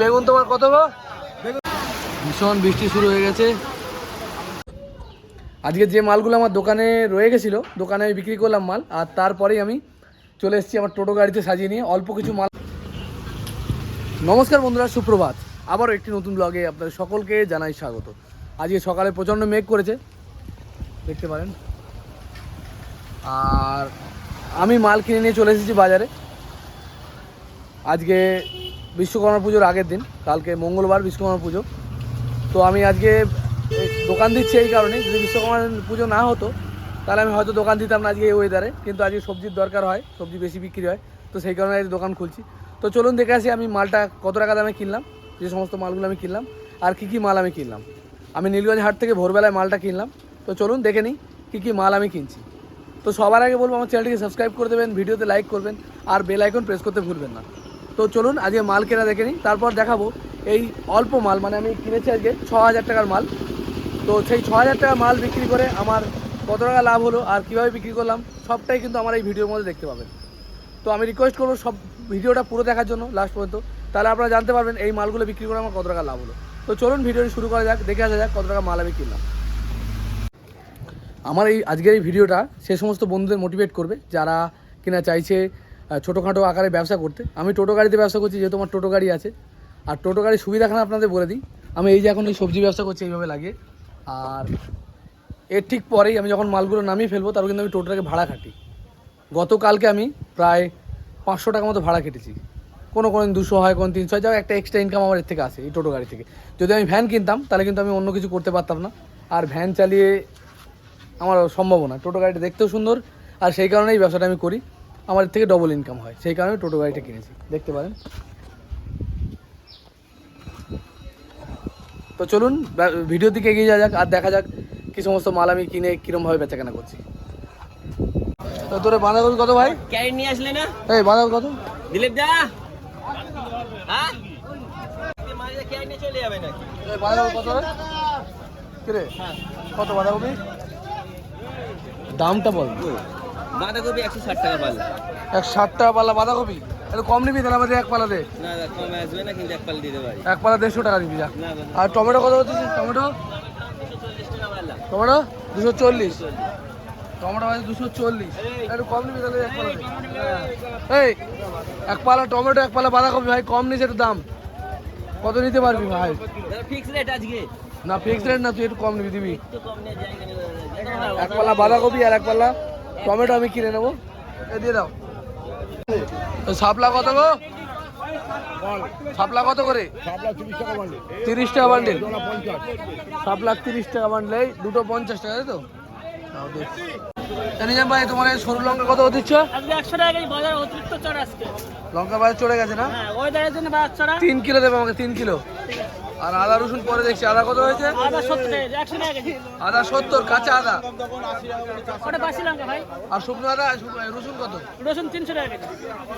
বেগুন তোমার কত গো? ভীষণ বৃষ্টি শুরু হয়ে গেছে। আজকে যে মালগুলো আমার দোকানে রয়ে গেছিল, দোকানে আমি বিক্রি করলাম মাল, আর তারপরেই আমি চলে এসেছি আমার টোটো গাড়িতে সাজিয়ে নিয়ে অল্প কিছু মাল। নমস্কার বন্ধুরা, সুপ্রভাত। আবারও একটি নতুন ব্লগে আপনাদের সকলকে জানাই স্বাগত। আজকে সকালে প্রচণ্ড মেঘ করেছে, দেখতে পারেন। আর আমি মাল কিনে নিয়ে চলে এসেছি বাজারে। আজকে বিশ্বকর্মা পুজোর আগের দিন, কালকে মঙ্গলবার বিশ্বকর্মা পুজো। তো আমি আজকে দোকান দিচ্ছি এই কারণে যদি বিশ্বকর্মা পুজো না হতো, তাহলে আমি হয়তো দোকান দিতাম না আজকে এই ওয়েদারে কিন্তু আজকে সবজির দরকার হয়, সবজি বেশি বিক্রি হয়, তো সেই কারণে আজকে দোকান খুলছি। তো চলুন দেখে আসি আমি মালটা কত টাকা দামে কিনলাম, যে সমস্ত মালগুলো আমি কিনলাম, আর কী কী মাল আমি কিনলাম। আমি নীলগঞ্জ হাট থেকে ভোরবেলায় মালটা কিনলাম। তো চলুন দেখে নিই কী কী মাল আমি কিনছি। তো সবার আগে বলব, আমার চ্যানেলটিকে সাবস্ক্রাইব করে দেবেন, ভিডিওতে লাইক করবেন, আর বেল আইকন প্রেস করতে ভুলবেন না। তো চলুন, আজকে মাল কেনা দেখে নিই। তারপর দেখাবো এই অল্প মাল মানে আমি কিনেছি আজকে ছ হাজার টাকার মাল। তো সেই ছ হাজার টাকা মাল বিক্রি করে আমার কত টাকা লাভ হলো আর কীভাবে বিক্রি করলাম, সবটাই কিন্তু আমার এই ভিডিওর মধ্যে দেখতে পাবেন। তো আমি রিকোয়েস্ট করব সব ভিডিওটা পুরো দেখার জন্য লাস্ট পর্যন্ত। তাহলে আপনারা জানতে পারবেন এই মালগুলো বিক্রি করে আমার কত টাকা লাভ হলো। তো চলুন, ভিডিওটি শুরু করা যাক, দেখে আসা যাক কত টাকা মাল আমি কিনলাম। আমার এই আজকের এই ভিডিওটা সে সমস্ত বন্ধুদের মোটিভেট করবে, যারা কিনা চাইছে ছোটোখাটো আকারে ব্যবসা করতে। আমি টোটো গাড়িতে ব্যবসা করছি, যেহেতু আমার টোটো গাড়ি আছে। আর টোটো গাড়ির সুবিধাখানা আপনাদের বলে দিই। আমি এই যে এখন এই সবজি ব্যবসা করছি, এইভাবে লাগে আর এর ঠিক পরেই আমি যখন মালগুলো নামিয়ে ফেলব, তারপর কিন্তু আমি টোটোটাকে ভাড়া খাটি। গতকালকে আমি প্রায় পাঁচশো টাকা মতো ভাড়া কেটেছি। কোনো কোনো দুশো হয়, কোনো তিনশো হয়। যাও একটা এক্সট্রা ইনকাম আমার এর থেকে আসে এই টোটো গাড়ি থেকে। যদি আমি ভ্যান কিনতাম, তাহলে কিন্তু আমি অন্য কিছু করতে পারতাম না। আর ভ্যান চালিয়ে আমার সম্ভব না। টোটো গাড়িটা দেখতেও সুন্দর। আর সেই কারণেই ব্যবসাটা আমি করি। আমার এর থেকে ডবল ইনকাম হয়। সেই কারণে টোটো গাড়িটা কিনেছি। দেখতে পারেন। তো চলুন ভিডিওর দিকে এগিয়ে যাওয়া যাক আর দেখা যাক কি সমস্ত মাল আমি কিনে কিরমভাবে বেচাকেনা করছি। তো তোরে বাঁধাকপি কত ভাই? ক্যারেট নিয়ে আসলে না? এই বাঁধাকপি কত? দিলীপ দা? হ্যাঁ? মাঝে ক্যারেট নিয়ে চলে যাবে নাকি? বাঁধাকপি কত কিরে? কত বাঁধাকপি? দামটা বল। বাঁধাকপি একশো ষাট টাকা পাল্লা। এক ষাট টাকা পাল্লা বাঁধাকপি? একটু কম নিবি তাহলে আমাদের এক পাল্লা দে না কমে আসবে না কিন্তু এক পাল দিতে পারি। এক পাল্লা দেড়শো টাকা নিবি যা। আর টমেটো কত হচ্ছে? টমেটো? পাল্লা টমেটো? দুশো চল্লিশ। টমেটো আছে দুশো চল্লিশ। একটু কম নিবি তাহলে এক পাল্লা দে। এই এক পাল্লা টমেটো এক পাল্লা বাঁধাকপি ভাই কম নিছে একটু দাম। কত নিতে পারবি ভাই? ফিক্স রেট আজকে। না ফিক্সড রেট না তুই একটু কম নিবি দিবি। এক পাল্লা বাঁধাকপি আর এক পাল্লা টমেটো আমি কিনে নেব। এ দিয়ে দাও। তো শাপলা কত গো? সাপলা কত করে? তিরিশ টাকা বান্ডিল। সাপলা তিরিশ টাকা বান্ডিল এই দুটো পঞ্চাশ টাকা তাই তো? ভাই তোমার এই সরু লঙ্কা কত দিচ্ছ? একশো টাকা বাজার অতিরিক্ত চড় আজকে। লঙ্কা বাজার চড়ে গেছে না? হ্যাঁ ওয়েদারের জন্য বাজার চড়া। তিন কিলো দেবে আমাকে তিন কিলো। আর আদা রসুন পরে দেখছি। আদা কত হয়েছে? আদা সত্তর কাঁচা আদা। লঙ্কা আর শুকনো আদা শুকনো- রসুন কত? রসুন তিনশো টাকা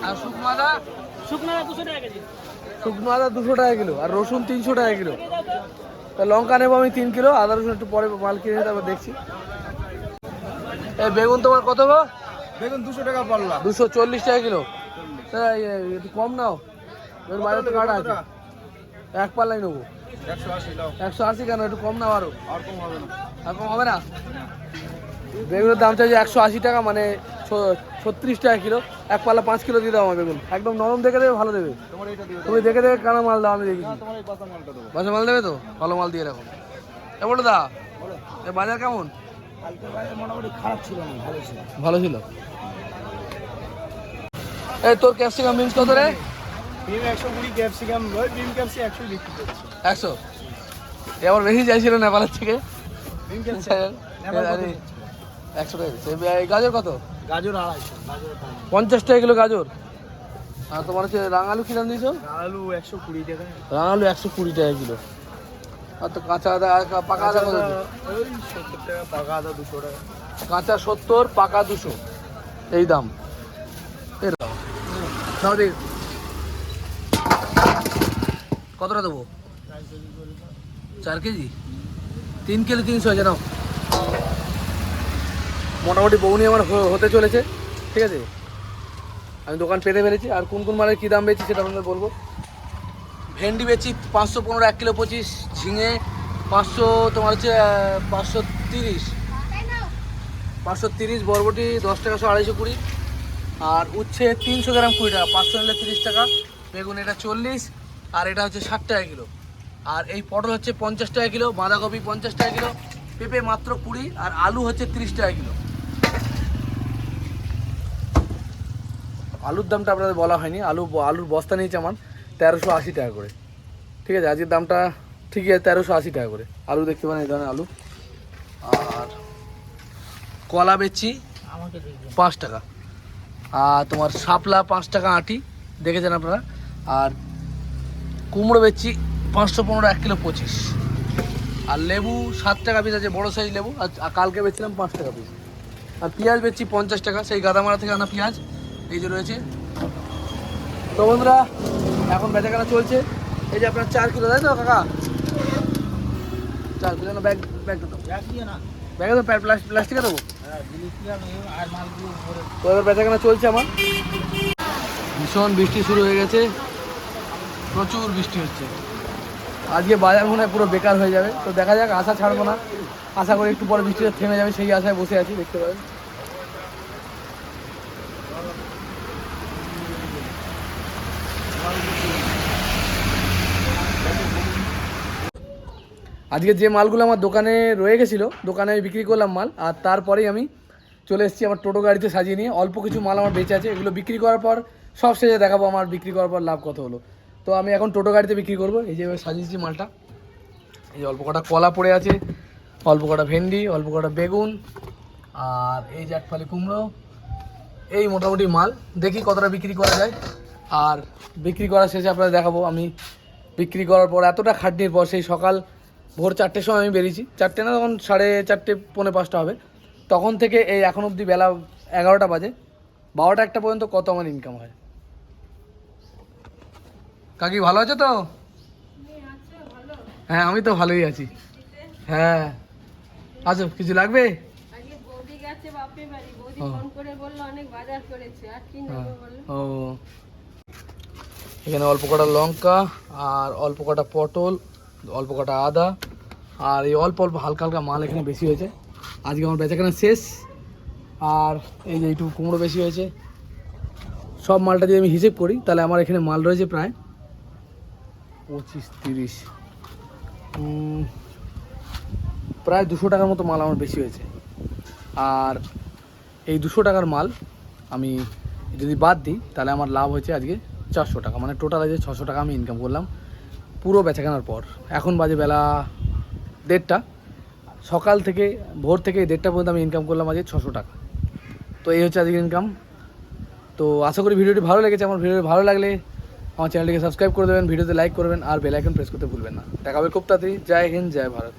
আর শুকনো আদা? শুকনো আদা দুশো টাকা কেজি। শুকনো আদা দুশো টাকা কিলো আর রসুন তিনশো টাকা কিলো। তা? লঙ্কা নেব আমি তিন কিলো আদা রসুন একটু পরে মাল কিনে তারপর দেখছি। এই বেগুন তোমার কত গো? বেগুন দুশো টাকা পাল্লা। দুশো চল্লিশ টাকা কিলো। একটু কম নাও। বাইরে তো কাটা আছে। এক পাল্লাই নেব। একশো আশি কেন? একটু কম নাও আরও। আর কম হবে না। আর কম হবে না? বেগুনের দাম চাইছে একশো আশি টাকা মানে ছত্রিশ টাকা কিলো। এক পাল্লা পাঁচ কিলো দিয়ে দাও আমার বেগুন। একদম নরম দেখে দেবে ভালো দেবে। তুমি দেখে দেখে কানা মাল দাও আমি দেখি বাসা মাল দেবে তো? ভালো মাল দিয়ে রাখো। এ বলো দা এ বাজার কেমন? খারাপ ছিল ভালো ছিল। ভালো ছিল। এই তোর ক্যাপসিকাম মিন্স কত রে? বিম একশো কুড়ি ক্যাপসিকাম ওই বিম ক্যাপসি একশো বিক্রি করছি। একশো? এ আবার বেশি চাইছিল নেপালের থেকে? বিম ক্যাপসি আরে, একশো টাকা গাজর কত? গাজর আড়াইশো পঞ্চাশ টাকা কিলো গাজর। আর তোমার হচ্ছে রাঙালু কিরাম দিয়েছ? আলু একশো কুড়ি টাকা। রাঙালু একশো কুড়ি টাকা কিলো। আর তো কাঁচা আদা পাকা আদা কত ওই সত্তর টাকা পাকা আদা দুশো টাকা। কাঁচা সত্তর পাকা দুশো। এই দাম। এর দাম। কতটা দেবো? চার কেজি? তিন কেজি তিনশো আছে নাও। মোটামুটি বৌনি আমার হতে চলেছে, ঠিক আছে? আমি দোকান পেতে পেরেছি। আর কোন কোন মালের কী দাম পেয়েছি সেটা আপনাদের বলব। ভেন্ডি বেচি পাঁচশো পনেরো, এক কিলো পঁচিশ। ঝিঙে পাঁচশো, তোমার হচ্ছে পাঁচশো তিরিশ। পাঁচশো তিরিশ, বরবটি দশ টাকা, শো আড়াইশো কুড়ি। আর উচ্ছে তিনশো গ্রাম কুড়ি টাকা, পাঁচশো নিলে তিরিশ টাকা। বেগুন এটা চল্লিশ আর এটা হচ্ছে ষাট টাকা কিলো। আর এই পটল হচ্ছে পঞ্চাশ টাকা কিলো বাঁধাকপি পঞ্চাশ টাকা কিলো পেঁপে মাত্র কুড়ি আর আলু হচ্ছে তিরিশ টাকা কিলো। আলুর দামটা আপনাদের বলা হয়নি আলু আলুর বস্তা নিয়েছে আমার তেরোশো আশি টাকা করে। ঠিক আছে আজকের দামটা ঠিকই আছে তেরোশো আশি টাকা করে। আলু দেখতে পারেন এই ধরনের আলু। আর কলা বেচছি পাঁচ টাকা। আর তোমার শাপলা পাঁচ টাকা আটি দেখেছেন আপনারা? আর কুমড়ো বেচছি পাঁচশো পনেরো এক কিলো পঁচিশ। আর লেবু সাত টাকা পিস আছে বড়ো সাইজ লেবু। আর কালকে বেচছিলাম পাঁচ টাকা পিস আর পেঁয়াজ বেচছি পঞ্চাশ টাকা সেই গাদামারা থেকে আনা পেঁয়াজ। এই যে রয়েছে। তো বন্ধুরা এখন বেচাকেনা চলছে। এই যে আপনার চার কিলো তাই তো কাকা? চার কিলো না ব্যাগ ব্যাগটা তো। ব্যাগে তো প্লাস্টিকে দেবো। তো এবার বেচাকেনা চলছে আমার। ভীষণ বৃষ্টি শুরু হয়ে গেছে। প্রচুর বৃষ্টি হচ্ছে। আজকে বাজার মনে হয় পুরো বেকার হয়ে যাবে। তো দেখা যাক, আশা ছাড়বো না। আশা করি একটু পরে বৃষ্টিটা থেমে যাবে, সেই আশায় বসে আছি, দেখতে পাবেন। আজকে যে মালগুলো আমার দোকানে রয়ে গেছিল, দোকানে আমি বিক্রি করলাম মাল, আর তারপরেই আমি চলে এসেছি আমার টোটো গাড়িতে সাজিয়ে নিয়ে। অল্প কিছু মাল আমার বেঁচে আছে, এগুলো বিক্রি করার পর সব শেষে দেখাবো আমার বিক্রি করার পর লাভ কত হলো। তো আমি এখন টোটো গাড়িতে বিক্রি করব। এই যে সাজিয়েছি মালটা। এই অল্প কটা কলা পড়ে আছে, অল্প কটা ভেন্ডি, অল্প কটা বেগুন, আর এই একফালি কুমড়ো। এই মোটামুটি মাল। দেখি কতটা বিক্রি করা যায়। আর বিক্রি করার শেষে আপনাদের দেখাবো। আমি বিক্রি করার পর এতটা খাটনির পর সেই সকাল ভোর চারটের সময় আমি বেরিয়েছি। চারটে না, তখন সাড়ে চারটে, পৌনে পাঁচটা হবে। তখন থেকে এই এখন অবধি বেলা এগারোটা বাজে। বারোটা একটা পর্যন্ত কত আমার ইনকাম হয়? কাকি ভালো আছো তো? হ্যাঁ আমি তো ভালোই আছি। হ্যাঁ। আচ্ছা কিছু লাগবে? হ্যাঁ। ও। এখানে অল্প কটা লঙ্কা আর অল্প কটা পটল অল্প কটা আদা আর এই অল্প অল্প হালকা হালকা মাল এখানে বেশি হয়েছে। আজকে আমার বেচাকেনা শেষ। আর এই যে এইটুকু কুমড়ো বেশি হয়েছে। সব মালটা যদি আমি হিসেব করি তাহলে আমার এখানে মাল রয়েছে প্রায় পঁচিশ, তিরিশ। প্রায় দুশো টাকার মতো মাল আমার বেশি হয়েছে। আর এই দুশো টাকার মাল আমি যদি বাদ দিই, তাহলে আমার লাভ হয়েছে আজকে চারশো টাকা। মানে টোটাল আজকে ছশো টাকা আমি ইনকাম করলাম পুরো বেচাকেনার পর। এখন বাজে বেলা দেড়টা। সকাল থেকে, ভোর থেকে দেড়টা পর্যন্ত আমি ইনকাম করলাম আজকে ছশো টাকা। তো এই হচ্ছে আজকের ইনকাম তো আশা করি ভিডিওটি ভালো লেগেছে। আমার ভিডিও ভালো লাগলে আমার চ্যানেলটিকে সাবস্ক্রাইব করে দেবেন ভিডিওতে লাইক করবেন, আর বেলাইকন প্রেস করতে ভুলবেন না। দেখা হবে খুব তাড়াতাড়ি। জয় হিন্দ, জয় ভারত।